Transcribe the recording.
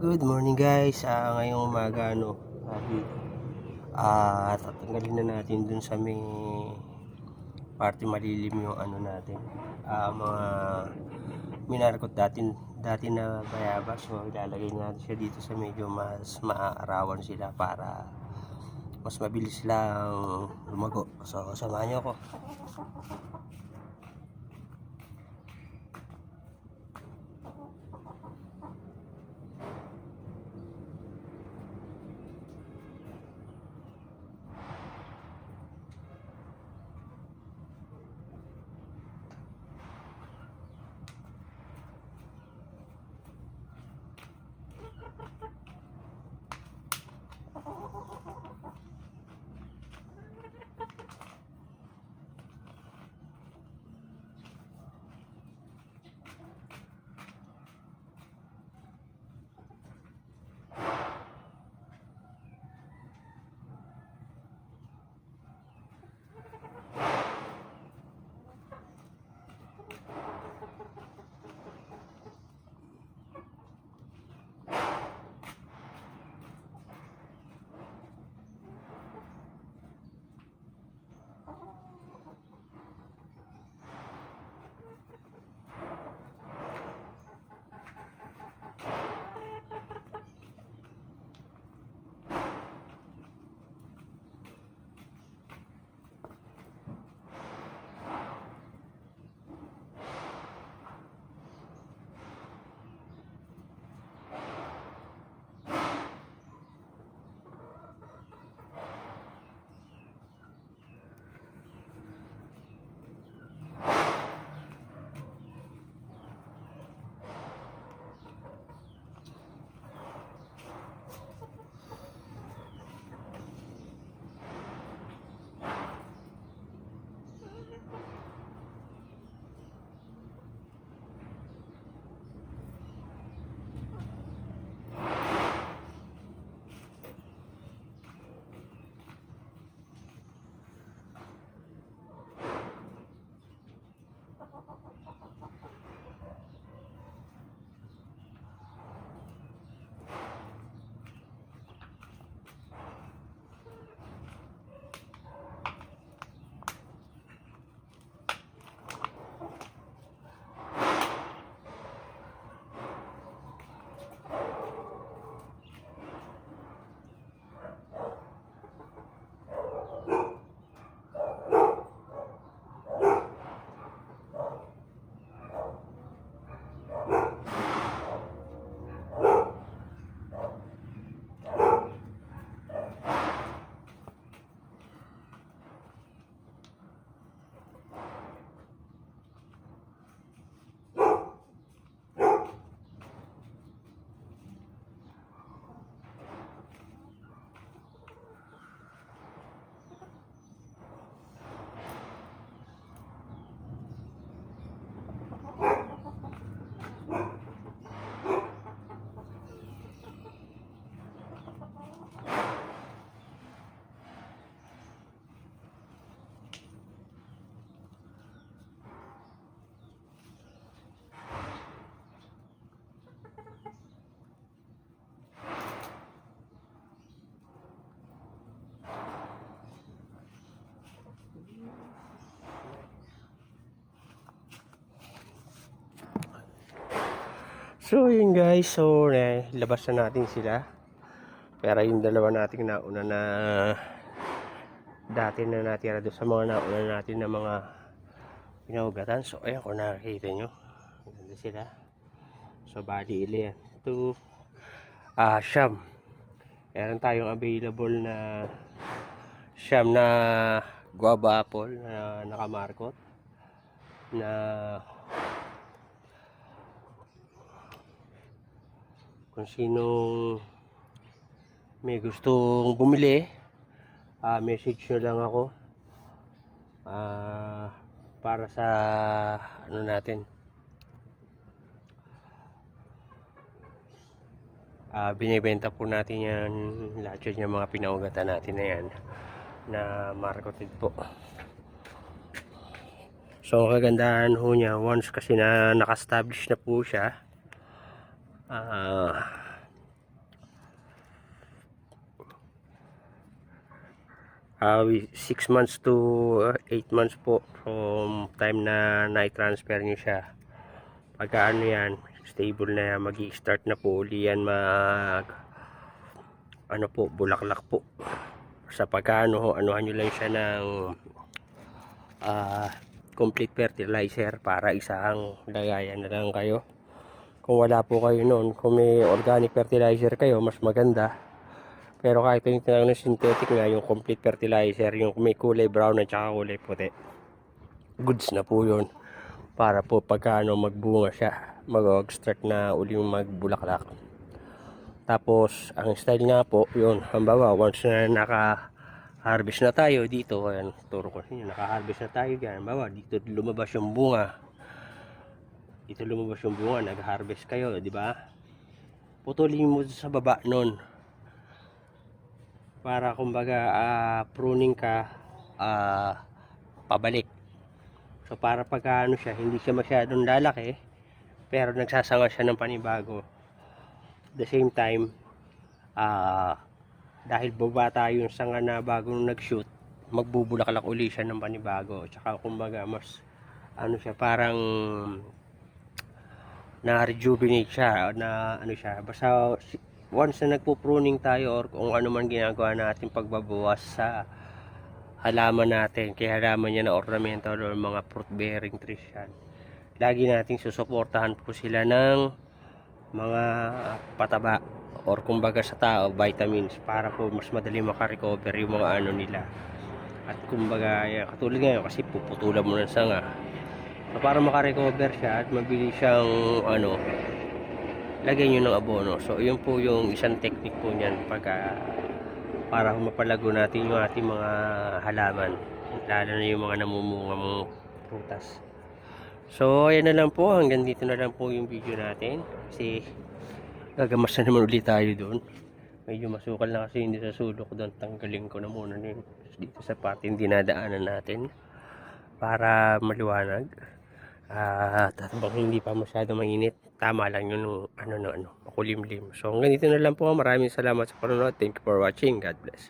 Good morning guys. Ah, ngayong umaga ano, ah tatanggalin na natin dun sa may party malilim yung ano natin. Ah, mga minarkot dati dati na bayabas so ilalagay natin siya dito sa medyo mas maaarawan sila para mas mabilis lang lumago. So samahan niyo ako. So yun guys, so eh, labas na natin sila. Pero yung dalawa nating nauna na dati na natira doon sa mga nauna natin na mga pinahugatan. So ayan kung nakikita nyo. Ganda sila. So bali ili yan. Ito, ah, siyam. Meron tayong available na siyam na guava apple na nakamarkot na kung sinong may gustong bumili ah message nyo lang ako. Ah para sa ano natin? Ah binibenta po natin yan lahat yun yung mga pinaugatan natin na yan na marketed po. So kagandahan ho niya once kasi na naka-establish na po siya uh, uh, 6 months to uh, 8 months po from time na na-transfer nyo siya. Pagka ano yan stable na yan mag start na po uli yan mag ano po bulaklak po. Sa pagkano anuhan nyo lang siya ng uh, complete fertilizer para isang lagayan na lang kayo. Kung wala po kayo noon, kung may organic fertilizer kayo, mas maganda. Pero kahit yung tinawag na synthetic nga, yung complete fertilizer, yung may kulay brown at saka kulay puti. Goods na po yun. Para po pagka ano, magbunga siya, mag-start na uli yung magbulaklak. Tapos, ang style nga po, yun, hambawa, once na naka-harvest na tayo dito, ayan, turo ko sa inyo, naka-harvest na tayo dyan, hambawa, dito lumabas yung bunga. Dito lumabas yung bunga, nag-harvest kayo, di ba? Putulin mo sa baba nun. Para kumbaga, ah, pruning ka, ah, pabalik. So, para pagka ano siya, hindi siya masyadong lalaki, pero nagsasanga siya ng panibago the same time ah dahil baba tayo yung sanga na bagong nag-shoot magbubulaklak uli siya ng panibago tsaka kumbaga mas ano siya parang na-rejuvenate siya na ano siya. Basta once na nagpo-pruning tayo or kung ano man ginagawa natin pagbabawas sa halaman natin kaya halaman niya na ornamental or mga fruit bearing trees yan lagi nating susuportahan po sila ng mga pataba or kumbaga sa tao vitamins para po mas madali makarecover yung mga ano nila. At kumbaga yan, katulad ngayon kasi puputulan mo ng sanga para makarecover siya at mabili siyang ano lagyan nyo ng abono so yun po yung isang technique po niyan pagka para mapalago natin yung ating mga halaman lalo na yung mga namumunga mga prutas So, ayan na lang po. Hanggang dito na lang po yung video natin. Kasi, gagamas na naman ulit tayo doon. Medyo masukal na kasi hindi sa sulok doon. Tanggalin ko na muna din dito sa parte yung dinadaanan natin. Para maliwanag. At habang hindi pa masyado mainit, tama lang yun ano, ano, ano, makulimlim. So, hanggang dito na lang po. Maraming salamat sa panonood. Thank you for watching. God bless.